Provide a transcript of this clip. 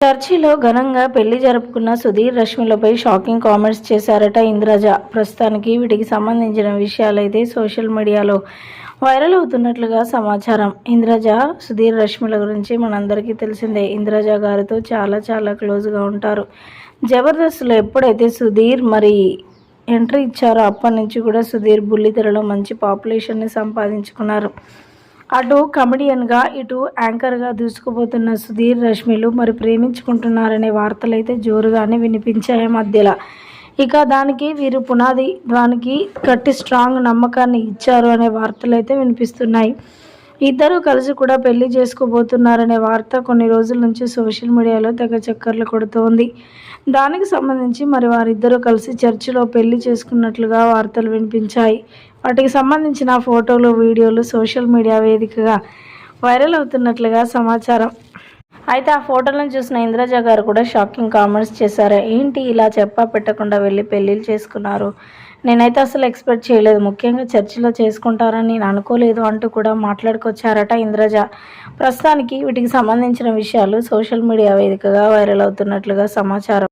చర్చిలో ఘనంగా పెళ్ళి జరుపుకున్న సుధీర్ రష్మిలపై షాకింగ్ కామెంట్స్ చేశారట ఇంద్రజ. ప్రస్తుతానికి వీటికి సంబంధించిన విషయాలైతే సోషల్ మీడియాలో వైరల్ అవుతున్నట్లుగా సమాచారం. ఇంద్రజ సుధీర్ రష్మిల గురించి మనందరికీ తెలిసిందే. ఇంద్రజ గారితో చాలా చాలా క్లోజ్గా ఉంటారు. జబర్దస్త్లో ఎప్పుడైతే సుధీర్ మరి ఎంట్రీ ఇచ్చారో అప్పటి నుంచి కూడా సుధీర్ బుల్లితెరలో మంచి పాపులేషన్ని సంపాదించుకున్నారు. అటు కమెడియన్గా ఇటు యాంకర్గా దూసుకుపోతున్న సుధీర్ రష్మిలు మరి ప్రేమించుకుంటున్నారనే వార్తలు అయితే జోరుగానే వినిపించాయి మధ్యలో. ఇక దానికి వీరు పునాది దానికి గట్టి స్ట్రాంగ్ నమ్మకాన్ని ఇచ్చారు అనే వార్తలు అయితే వినిపిస్తున్నాయి. ఇద్దరు కలిసి కూడా పెళ్ళి చేసుకోబోతున్నారనే వార్త కొన్ని రోజుల నుంచి సోషల్ మీడియాలో తెగ చక్కర్లు కొడుతోంది దానికి సంబంధించి మరి వారిద్దరూ కలిసి చర్చిలో పెళ్ళి చేసుకున్నట్లుగా వార్తలు వినిపించాయి. వాటికి సంబంధించిన ఫోటోలు వీడియోలు సోషల్ మీడియా వేదికగా వైరల్ అవుతున్నట్లుగా సమాచారం. అయితే ఆ ఫోటోలను చూసిన ఇంద్రజ గారు కూడా షాకింగ్ కామెంట్స్ చేశారు. ఏంటి ఇలా చెప్పా పెట్టకుండా వెళ్ళి పెళ్ళిళ్ళు చేసుకున్నారు? నేనైతే అసలు ఎక్స్పెక్ట్ చేయలేదు. ముఖ్యంగా చర్చిలో చేసుకుంటారని నేను అనుకోలేదు అంటూ కూడా మాట్లాడుకొచ్చారట ఇంద్రజ. ప్రస్తుతానికి వీటికి సంబంధించిన విషయాలు సోషల్ మీడియా వేదికగా వైరల్ అవుతున్నట్లుగా సమాచారం.